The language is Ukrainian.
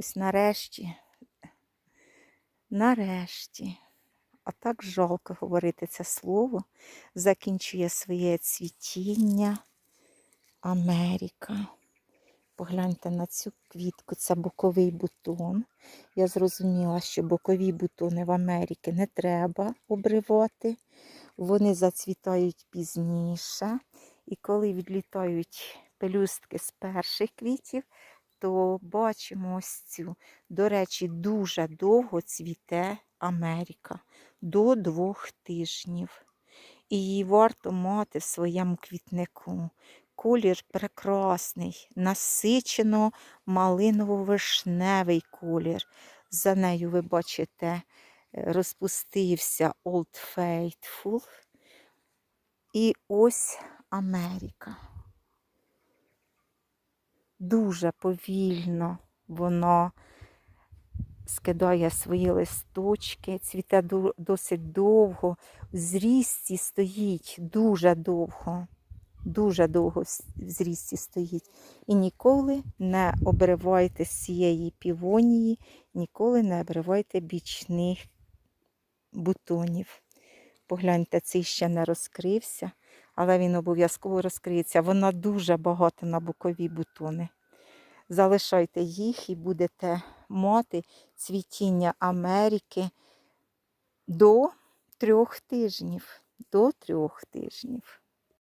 Ось нарешті, нарешті, а так жалко говорити це слово, закінчує своє цвітіння Америка. Погляньте на цю квітку, це боковий бутон. Я зрозуміла, що бокові бутони в Америці не треба обривати. Вони зацвітають пізніше. І коли відлітають пелюстки з перших квітів, то бачимо ось цю. До речі, дуже довго цвіте Америка до двох тижнів. І її варто мати в своєму квітнику. Колір прекрасний, насичено малиново-вишневий колір. За нею ви бачите, е, розпустився Old Faithful. І ось Америка. Дуже повільно воно скидає свої листочки, цвіте досить довго, в зрісті стоїть дуже довго, дуже довго в зрісті стоїть. І ніколи не обривайте з цієї півонії, ніколи не обривайте бічних бутонів. Погляньте, цей ще не розкрився, але він обов'язково розкриється. Вона дуже багата на бокові бутони. Залишайте їх і будете мати цвітіння Америки до трьох тижнів. До трьох тижнів.